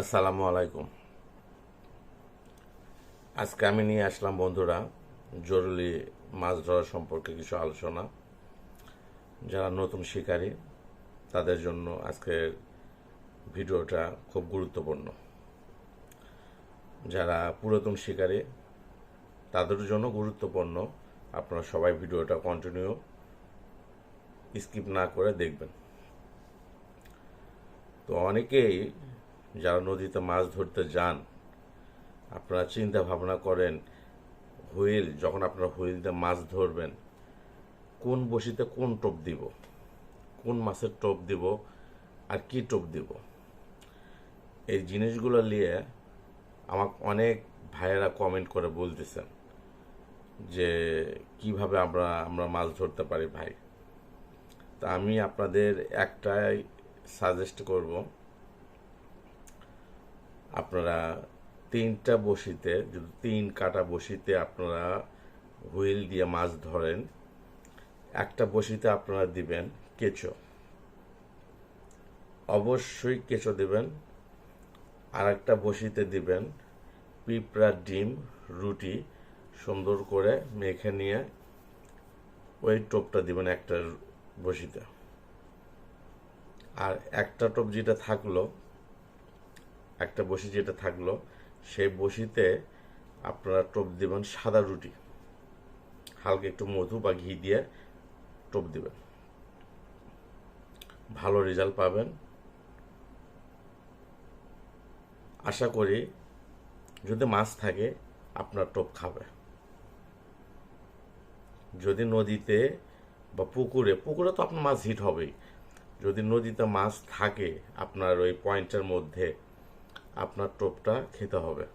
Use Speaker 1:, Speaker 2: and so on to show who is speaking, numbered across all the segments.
Speaker 1: আসসালামু আলাইকুম। আজকে আমি নিয়ে আসলাম বন্ধুরা জরুরি মাছ ধরা সম্পর্কে কিছু আলোচনা। যারা নতুন শিকারী, তাদের জন্য আজকের ভিডিওটা খুব গুরুত্বপূর্ণ। যারা পুরাতন শিকারী, তাদের জন্য গুরুত্বপূর্ণ। আপনারা সবাই ভিডিওটা কন্টিনিউ স্কিপ না করে দেখবেন। তো অনেকেই যারা নদীতে মাছ ধরতে যান, আপনারা চিন্তা ভাবনা করেন, হুইল, যখন আপনারা হুইল দিয়ে মাছ ধরবেন, কোন বসিতে কোন টোপ দিব? কোন মাছের টোপ দিব আর কি টোপ দিব? এই জিনিসগুলো নিয়ে আমাকে অনেক ভাইয়েরা কমেন্ট করে বলতেছেন যে, কীভাবে আমরা আমরা মাছ ধরতে পারি ভাই? তা আমি আপনাদের একটাই সাজেস্ট করব আপনারা তিনটা বসিতে, যদি তিন কাটা বসিতে আপনারা হুইল দিয়ে মাছ ধরেন, একটা বসিতে আপনারা দিবেন কেঁচো। অবশ্যই কেঁচো দিবেন। আর একটা বসিতে দিবেন পিঁপড়া, ডিম, রুটি, সুন্দর করে মেখে নিয়ে ওই টোপটা দিবেন একটা বসিতে। আর একটা টোপ যেটা থাকল একটা বসি যেটা থাকল, সেই বসিতে আপনারা টোপ দিবেন সাদা রুটি। হালকা একটু মধু বা ঘি দিয়ে টোপ দিবেন। ভালো রেজাল্ট পাবেন। আশা করি যদি মাছ থাকে, আপনার টোপ খাবে। যদি নদীতে বা পুকুরে পুকুরে তো আপনার মাছ হিট হবেই। যদি নদীতে মাছ থাকে, আপনার ওই পয়েন্টের মধ্যে আপনার টোপটা খেতে হবে।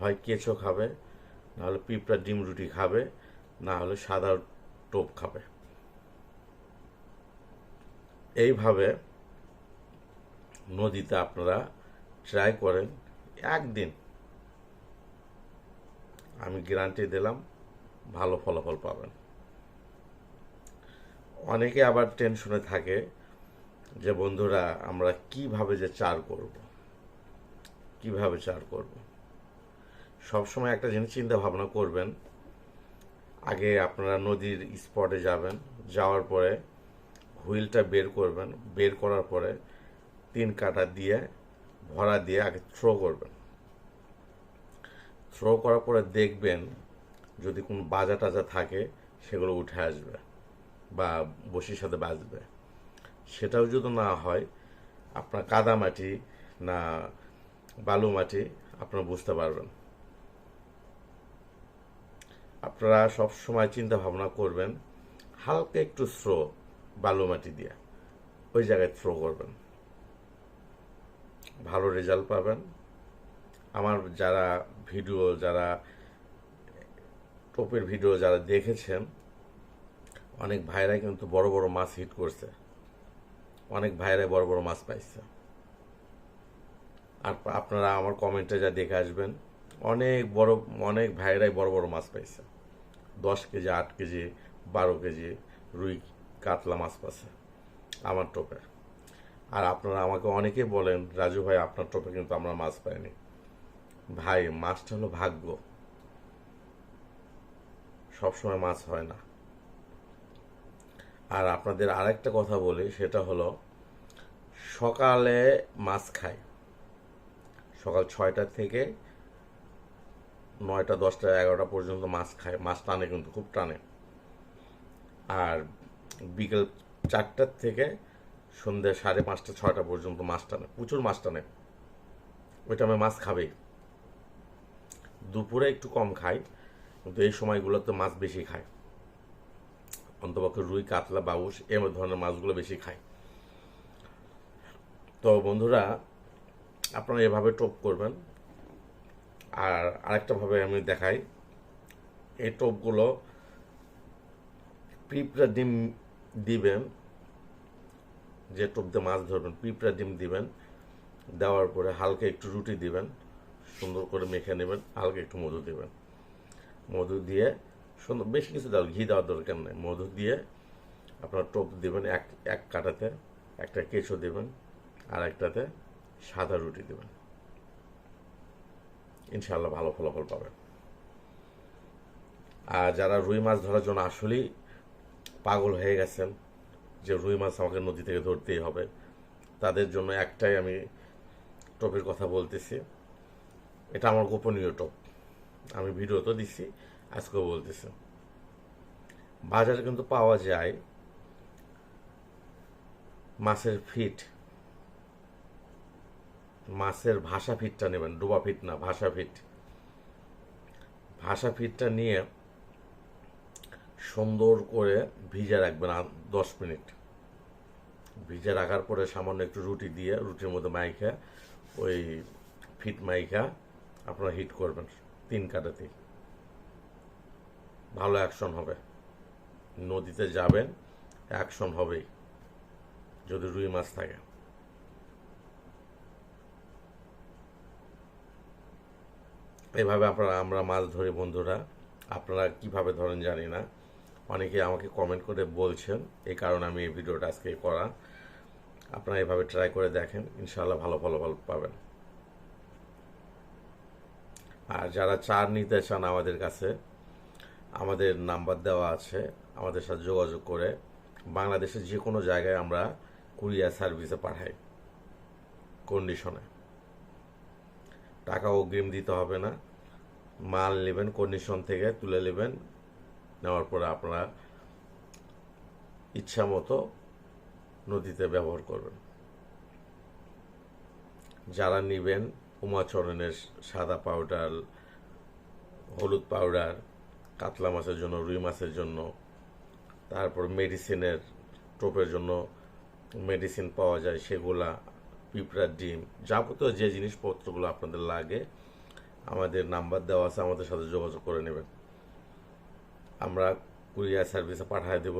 Speaker 1: হয় কেঁচো খাবে, না হলে পিঁপড়া ডিম রুটি খাবে, না হলে সাদা টোপ খাবে। এইভাবে নদীতে আপনারা ট্রাই করেন একদিন। আমি গ্যারান্টি দিলাম, ভালো ফলাফল পাবেন। অনেকে আবার টেনশনে থাকে যে, বন্ধুরা, আমরা কীভাবে যে চার করব? কীভাবে চার করব? সব সময় একটা জিনিস চিন্তা ভাবনা করবেন। আগে আপনারা নদীর স্পটে যাবেন, যাওয়ার পরে হুইলটা বের করবেন, বের করার পরে তিন কাটা দিয়ে, ভরা দিয়ে আগে থ্রো করবেন। থ্রো করার পরে দেখবেন যদি কোনো বাজা টাজা থাকে, সেগুলো উঠে আসবে বা বসির সাথে বাজবে। সেটাও যদি না হয়, আপনার কাদা মাটি না বালু মাটি আপনারা বুঝতে পারবেন। আপনারা সব সময় চিন্তা ভাবনা করবেন, হালকা একটু থ্রো বালু মাটি দিয়ে ওই জায়গায় থ্রো করবেন। ভালো রেজাল্ট পাবেন। আমার যারা ভিডিও যারা টোপের ভিডিও যারা দেখেছেন, অনেক ভাইরাই কিন্তু বড় বড় মাছ হিট করছে। অনেক ভাইরাই বড় বড় মাছ পাইছে। আর আপনারা আমার কমেন্টে যা দেখে আসবেন, অনেক বড়, অনেক ভাইরাই বড় বড় মাছ পাইছে। দশ কেজি, আট কেজি, বারো কেজি রুই কাতলা মাছ পাচ্ছে আমার টোপে। আর আপনারা আমাকে অনেকে বলেন, রাজু ভাই, আপনার টোপে কিন্তু আমরা মাছ পাইনি। ভাই, মাছটা হলো ভাগ্য। সবসময় মাছ হয় না। আর আপনাদের আরেকটা কথা বলি, সেটা হলো সকালে মাছ খায় সকাল ছয়টা থেকে নয়টা, দশটা, এগারোটা পর্যন্ত মাছ খায়, মাছ টানে কিন্তু, খুব টানে। আর বিকেল চারটার থেকে সন্ধ্যে সাড়ে পাঁচটা, ছয়টা পর্যন্ত মাছ টানে, প্রচুর মাছ টানে। ওই টাইমে মাছ খাবেই দুপুরে একটু কম খায়, কিন্তু এই সময়গুলোতে মাছ বেশি খায়। অন্তপক্ষে রুই, কাতলা বাউস এ ধরনের মাছগুলো বেশি খায়। তো বন্ধুরা আপনারা এভাবে টোপ করবেন। আর আরেকটাভাবে আমি দেখাই, এই টোপগুলো পিঁপড়া ডিম দিবেন, যে টোপ দিয়ে মাছ ধরবেন, পিঁপড়া ডিম দিবেন, দেওয়ার পরে হালকা একটু রুটি দিবেন, সুন্দর করে মেখে নেবেন, হালকা একটু মধু দেবেন। মধু দিয়ে সুন্দর বেশি কিছু দেওয়ার ঘি দেওয়ার দরকার নেই। মধু দিয়ে আপনার টোপ দেবেন এক এক কাটাতে, একটা কেঁচো দেবেন আর একটাতে সাদা রুটি দেবেন। ইনশাল্লাহ ভালো ফলাফল পাবেন। আর যারা রুই মাছ ধরার জন্য আসলেই পাগল হয়ে গেছেন, যে রুই মাছ আমাকে নদী থেকে ধরতেই হবে, তাদের জন্য একটাই আমি টপের কথা বলতেছি। এটা আমার গোপনীয় টপ। আমি ভিডিও তো দিছি, আজকেও বলতেছি। বাজারে কিন্তু পাওয়া যায় মাছের ফিট মাছের ভাষা ফিটটা নেবেন, ডোবা ফিট না, ভাষা ফিট। ভাষা ফিটটা নিয়ে সুন্দর করে ভিজে রাখবেন দশ মিনিট। ভিজে রাখার পরে সামান্য একটু রুটি দিয়ে, রুটির মধ্যে মাইখা, ওই ফিট মাইখা আপনারা হিট করবেন তিন কাটাতেই ভালো অ্যাকশন হবে। নদীতে যাবেন, অ্যাকশন হবেই, যদি রুই মাছ থাকে। এভাবে আপনারা, আমরা মাছ ধরি বন্ধুরা। আপনারা কীভাবে ধরেন জানি না। অনেকে আমাকে কমেন্ট করে বলছেন, এই কারণে আমি এই ভিডিওটা আজকে করা। আপনারা এভাবে ট্রাই করে দেখেন ইনশাল্লাহ ভালো ফলাফল পাবেন। আর যারা চার নিতে চান আমাদের কাছে, আমাদের নাম্বার দেওয়া আছে, আমাদের সাথে যোগাযোগ করে বাংলাদেশের যে কোনো জায়গায় আমরা কুরিয়ার সার্ভিসে পাঠাই। কন্ডিশনে টাকা অগ্রিম দিতে হবে না। মাল নেবেন কন্ডিশন থেকে তুলে নেবেন। নেওয়ার পরে আপনারা ইচ্ছা মতো নদীতে ব্যবহার করবেন। যারা নেবেন উমাচরণের সাদা পাউডার হলুদ পাউডার কাতলা মাছের জন্য, রুই মাছের জন্য, তারপর মেডিসিনের টোপের জন্য মেডিসিন পাওয়া যায়, সেগুলা পিঁপড়ার ডিম যাবতীয় যে জিনিসপত্রগুলো আপনাদের লাগে, আমাদের নাম্বার দেওয়া আছে, আমাদের সাথে যোগাযোগ করে নেবেন। আমরা কুরিয়ার সার্ভিসে পাঠিয়ে দেব।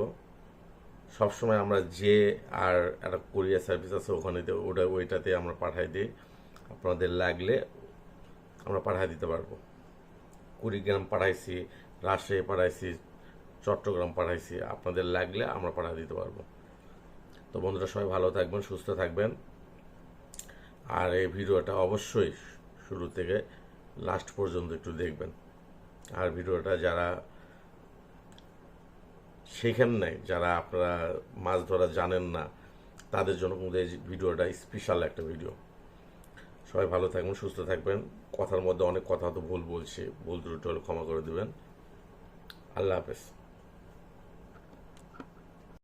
Speaker 1: সবসময় আমরা যে আর একটা কুরিয়ার সার্ভিস আছে, ওখানে ওটা ওইটাতে আমরা পাঠিয়ে দিই। আপনাদের লাগলে আমরা পাঠিয়ে দিতে পারব। কুড়িগ্রাম পাঠাইছি, রাজশাহী পাঠাইছি, চট্টগ্রাম পাঠাইছি, আপনাদের লাগলে আমরা পাঠিয়ে দিতে পারব। তো বন্ধুরা, সবাই ভালো থাকবেন, সুস্থ থাকবেন। আর এই ভিডিওটা অবশ্যই শুরু থেকে লাস্ট পর্যন্ত একটু দেখবেন। আর ভিডিওটা যারা শেখেন নাই, যারা আপনারা মাছ ধরা জানেন না, তাদের জন্য কিন্তু এই ভিডিওটা স্পেশাল একটা ভিডিও সবাই ভালো থাকবেন, সুস্থ থাকবেন। কথার মধ্যে অনেক কথা তো ভুল বলছি, ভুল ত্রুটি হলে ক্ষমা করে দিবেন। আল্লাহ হাফেজ।